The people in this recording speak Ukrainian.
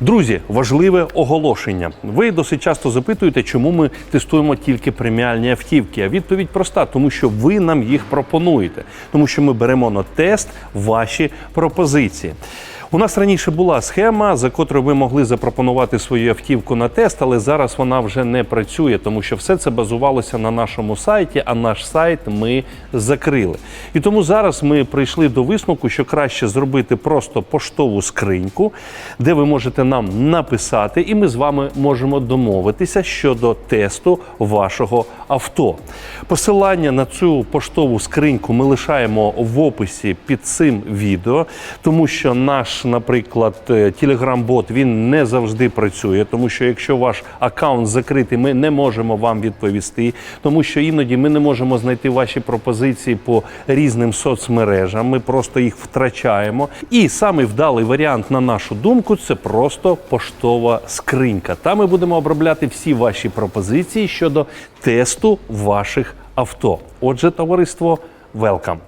Друзі, важливе оголошення. Ви досить часто запитуєте, чому ми тестуємо тільки преміальні автівки. А відповідь проста, тому що ви нам їх пропонуєте, тому що ми беремо на тест ваші пропозиції. У нас раніше була схема, за котрою ви могли запропонувати свою автівку на тест, але зараз вона вже не працює, тому що все це базувалося на нашому сайті, а наш сайт ми закрили. І тому зараз ми прийшли до висновку, що краще зробити просто поштову скриньку, де ви можете нам написати, і ми з вами можемо домовитися щодо тесту вашого авто. Посилання на цю поштову скриньку ми лишаємо в описі під цим відео, тому що наш, наприклад, телеграм-бот він не завжди працює, тому що якщо ваш аккаунт закритий, ми не можемо вам відповісти, тому що іноді ми не можемо знайти ваші пропозиції по різним соцмережам. Ми просто їх втрачаємо. І самий вдалий варіант, на нашу думку, це просто поштова скринька. Там ми будемо обробляти всі ваші пропозиції щодо тесту ваших авто. Отже, товариство, welcome!